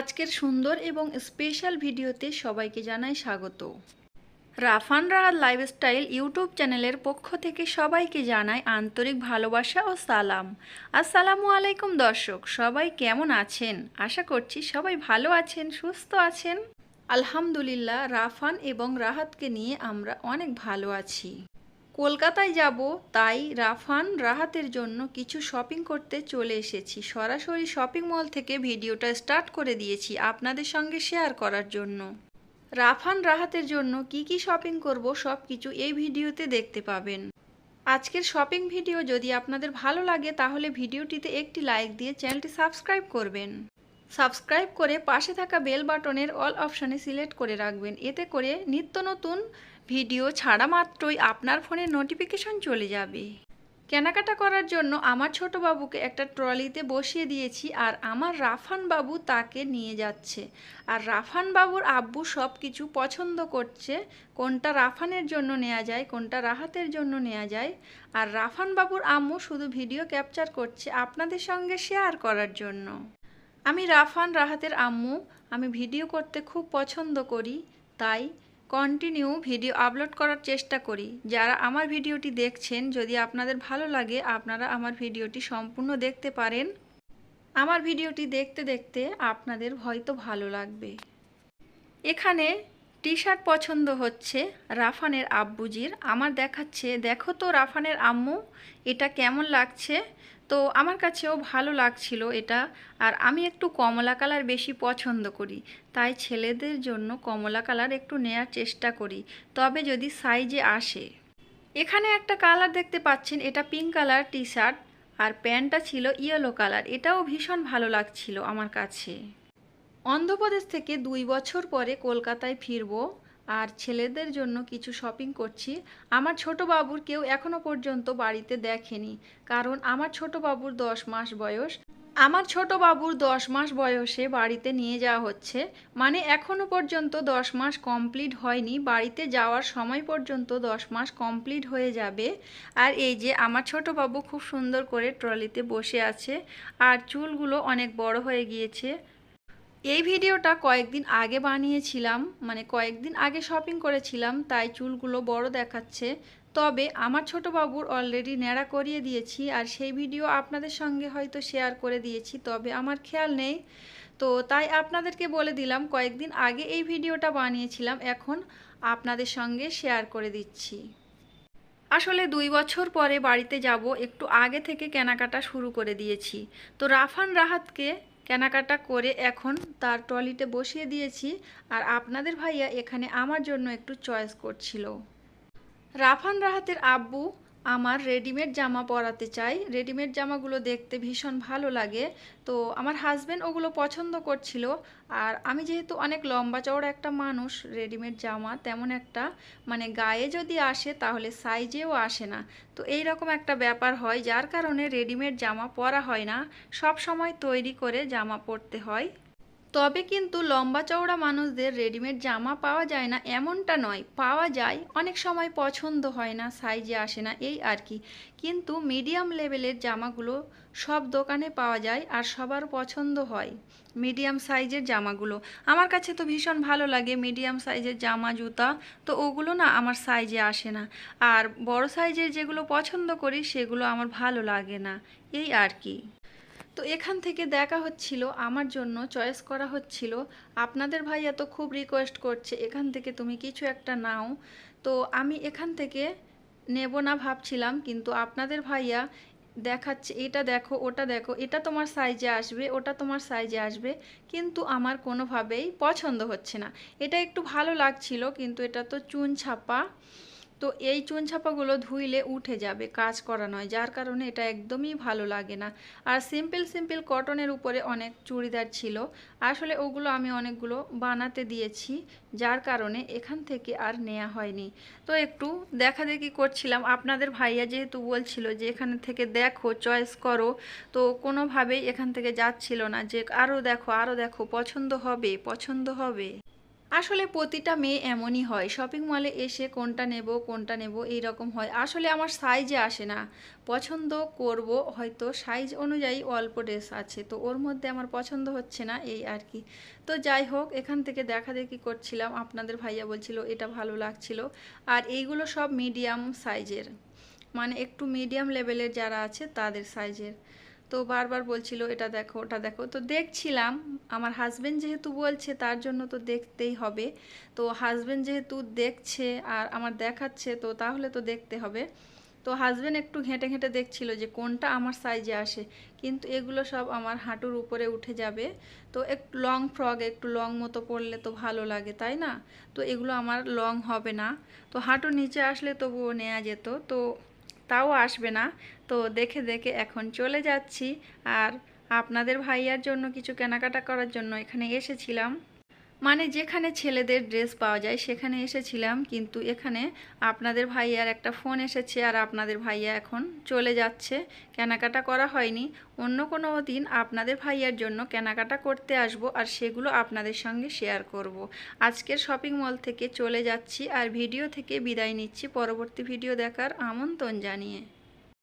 আজকের সুন্দর এবং স্পেশাল ভিডিওতে সবাইকে জানাই স্বাগত। রাফান রাহাত লাইফস্টাইল ইউটিউব চ্যানেলের পক্ষ থেকে সবাইকে জানাই আন্তরিক ভালোবাসা ও সালাম। আসসালামু আলাইকুম দর্শক, সবাই কেমন আছেন? আশা করছি সবাই ভালো আছেন, সুস্থ আছেন। আলহামদুলিল্লাহ, রাফান এবং রাহাতকে নিয়ে আমরা অনেক ভালো আছি। কলকাতায় যাব, তাই রাফান রাহাতের জন্য কিছু শপিং করতে চলে এসেছি। সরাসরি শপিং মল থেকে ভিডিওটা স্টার্ট করে দিয়েছি আপনাদের সঙ্গে শেয়ার করার জন্য। রাফান রাহাতের জন্য কি কি শপিং করব সব কিছু এই ভিডিওতে দেখতে পাবেন। আজকের শপিং ভিডিও যদি আপনাদের ভালো লাগে, তাহলে ভিডিওটিতে একটি লাইক দিয়ে চ্যানেলটি সাবস্ক্রাইব করবেন। সাবস্ক্রাইব করে পাশে থাকা বেল বাটনের অল অপশানে সিলেক্ট করে রাখবেন। এতে করে নিত্য নতুন ভিডিও ছাড়া মাত্রই আপনার ফোনে নোটিফিকেশন চলে যাবে। কেনাকাটা করার জন্য আমার ছোট বাবুকে একটা ট্রলিতে বসিয়ে দিয়েছি আর আমার রাফান বাবু তাকে নিয়ে যাচ্ছে। আর রাফান বাবুর আব্বু সব কিছু পছন্দ করছে, কোনটা রাফানের জন্য নেওয়া যায়, কোনটা রাহাতের জন্য নেওয়া যায়। আর রাফান বাবুর আম্মু শুধু ভিডিও ক্যাপচার করছে আপনাদের সঙ্গে শেয়ার করার জন্য। আমি রাফান রাহাতের আম্মু। আমি ভিডিও করতে খুব পছন্দ করি, তাই কন্টিনিউ ভিডিও আপলোড করার চেষ্টা করি। যারা আমার ভিডিওটি দেখছেন, যদি আপনাদের ভালো লাগে, আপনারা আমার ভিডিওটি সম্পূর্ণ দেখতে পারেন। আমার ভিডিওটি দেখতে দেখতে আপনাদের হয়তো ভালো লাগবে। এখানে টি শার্ট পছন্দ হচ্ছে রাফানের আব্বুজির। আমার দেখাচ্ছে, দেখো তো রাফানের আম্মু, এটা কেমন লাগছে? তো আমার কাছেও ভালো লাগছিল এটা। আর আমি একটু কমলা কালার বেশি পছন্দ করি, তাই ছেলেদের জন্য কমলা কালার একটু নেয়ার চেষ্টা করি, তবে যদি সাইজে আসে। এখানে একটা কালার দেখতে পাচ্ছেন, এটা পিঙ্ক কালার টি শার্ট আর প্যান্টটা ছিল ইয়েলো কালার, এটাও ভীষণ ভালো লাগছিল আমার কাছে। অন্ধ্রপ্রদেশ থেকে দুই বছর পরে কলকাতায় ফিরবো আর ছেলেদের জন্য কিছু শপিং করছি। আমার ছোট বাবুর কেউ এখনও পর্যন্ত বাড়িতে দেখেনি, কারণ আমার ছোট বাবুর দশ মাস বয়স। আমার ছোট বাবুর দশ মাস বয়সে বাড়িতে নিয়ে যাওয়া হচ্ছে মানে এখনও পর্যন্ত দশ মাস কমপ্লিট হয়নি। বাড়িতে যাওয়ার সময় পর্যন্ত দশ মাস কমপ্লিট হয়ে যাবে। আর এই যে আমার ছোট বাবু খুব সুন্দর করে ট্রলিতে বসে আছে, আর চুলগুলো অনেক বড় হয়ে গিয়েছে। এই ভিডিওটা কয়েকদিন আগে বানিয়েছিলাম মানে কয়েকদিন আগে শপিং করেছিলাম, তাই চুলগুলো বড় দেখাচ্ছে। তবে আমার ছোট বাবুর অলরেডি ন্যাড়া করিয়ে দিয়েছি, আর সেই ভিডিও আপনাদের সঙ্গে হয়তো শেয়ার করে দিয়েছি, তবে আমার খেয়াল নেই। তো তাই আপনাদেরকে বলে দিলাম, কয়েকদিন আগে এই ভিডিওটা বানিয়েছিলাম, এখন আপনাদের সঙ্গে শেয়ার করে দিচ্ছি। আসলে দুই বছর পরে বাড়িতে যাব, একটু আগে থেকে কেনাকাটা শুরু করে দিয়েছি। তো রাফান রাহাতকে কেনাকাটা করে এখন তার ট্রলিতে বসিয়ে দিয়েছি আর আপনাদের ভাইয়া এখানে আমার জন্য একটু চয়েস করছিল। রাফান রাহাতের আব্বু আমার রেডিমেড জামা পরাতে চাই। রেডিমেড জামাগুলো দেখতে ভীষণ ভালো লাগে। তো আমার হাজব্যান্ড ওগুলো পছন্দ করছিল। আর আমি যেহেতু অনেক লম্বা চওড়া একটা মানুষ রেডিমেড জামা তেমন একটা মানে গায়ে যদি আসে তাহলে সাইজেও আসে না। তো এই রকম একটা ব্যাপার হয়, যার কারণে রেডিমেড জামা পরা হয় না। সব সময় তৈরি করে জামা পরতে হয়। তবে কিন্তু লম্বা চওড়া মানুষদের রেডিমেড জামা পাওয়া যায় না, এমনটা নয়। পাওয়া যায়, অনেক সময় পছন্দ হয় না, সাইজে আসে না, এই আর কি। কিন্তু মিডিয়াম লেভেলের জামাগুলো সব দোকানে পাওয়া যায় আর সবার পছন্দ হয়, মিডিয়াম সাইজের জামাগুলো। আমার কাছে তো ভীষণ ভালো লাগে মিডিয়াম সাইজের জামা, জুতা, তো ওগুলো না আমার সাইজে আসে না। আর বড় সাইজের যেগুলো পছন্দ করি, সেগুলো আমার ভালো লাগে না, এই আর কি। তো এখান থেকে দেখা হচ্ছিল, আমার জন্য চয়েস করা হচ্ছিল, আপনাদের ভাইয়া তো খুব রিকোয়েস্ট করছে, এখান থেকে তুমি কিছু একটা নাও। তো আমি এখান থেকে নেব না ভাবছিলাম, কিন্তু আপনাদের ভাইয়া দেখাচ্ছে, এটা দেখো, ওটা দেখো, এটা তোমার সাইজে আসবে, ওটা তোমার সাইজে আসবে, কিন্তু আমার কোনোভাবেই পছন্দ হচ্ছে না। এটা একটু ভালো লাগছিল, কিন্তু এটা তো চুন ছাপা। তো এই চুন ছাপাগুলো ধুইলে উঠে যাবে, কাজ করা নয়। যার কারণে এটা একদমই ভালো লাগে না। আর সিম্পল সিম্পল কটনের উপরে অনেক চুড়িদার ছিল। আসলে ওগুলো আমি অনেকগুলো বানাতে দিয়েছি, যার কারণে এখান থেকে আর নেওয়া হয়নি। তো একটু দেখা দেখি করছিলাম। আপনাদের ভাইয়া যেহেতু বলছিল যে, এখান থেকে দেখো, চয়েস করো। তো কোনোভাবেই এখান থেকে যাচ্ছিল না যে আরও দেখো আরও দেখো, পছন্দ হবে পছন্দ হবে। আসলে প্রতিটা মেয়ে এমনই হয়। শপিং মলে এসে কোনটা নেব কোনটা নেব এই রকম হয়। আসলে আমার সাইজে আসে না। পছন্দ করব, হয়তো সাইজ অনুযায়ী অল্প ড্রেস আছে। তো ওর মধ্যে আমার পছন্দ হচ্ছে না, এই আর কি। তো যাই হোক, এখান থেকে দেখা দেখি করছিলাম। আপনাদের ভাইয়া বলছিল, এটা ভালো লাগছিল। আর এইগুলো সব মিডিয়াম সাইজের মানে একটু মিডিয়াম লেভেলের যারা আছে, তাদের সাইজের তো বারবার বলছিল, এটা দেখো, ওটা দেখো। তো দেখছিলাম, আমার হাজবেন্ড যেহেতু বলছে, তার জন্য তো দেখতেই হবে। তো হাজবেন্ড যেহেতু দেখছে আর আমার দেখাচ্ছে, তো তাহলে তো দেখতে হবে। তো হাজবেন্ড একটু ঘেঁটে ঘেঁটে দেখছিল যে কোনটা আমার সাইজে আসে। কিন্তু এগুলো সব আমার হাঁটুর উপরে উঠে যাবে। তো একটু লং ফ্রক একটু লং মতো পরলে তো ভালো লাগে, তাই না? তো এগুলো আমার লং হবে না। তো হাঁটুর নিচে আসলে তবুও নেওয়া যেত। তো তাও আসবে না। তো দেখে দেখে এখন চলে যাচ্ছি। আর আপনাদের ভাইয়ার জন্য কিছু কেনাকাটা করার জন্য এখানে এসেছিলাম। মানে যেখানে ছেলেদের ড্রেস পাওয়া যায় সেখানে এসেছিলাম, কিন্তু এখানে আপনাদের ভাইয়ার একটা ফোন এসেছে আর আপনাদের ভাইয়া এখন চলে যাচ্ছে। কেনাকাটা করা হয়নি। অন্য কোনো দিন আপনাদের ভাইয়ার জন্য কেনাকাটা করতে আসব আর সেগুলো আপনাদের সঙ্গে শেয়ার করব। আজকের শপিং মল থেকে চলে যাচ্ছি আর ভিডিও থেকে বিদায় নিচ্ছি। পরবর্তী ভিডিও দেখার আমন্ত্রণ জানিয়ে।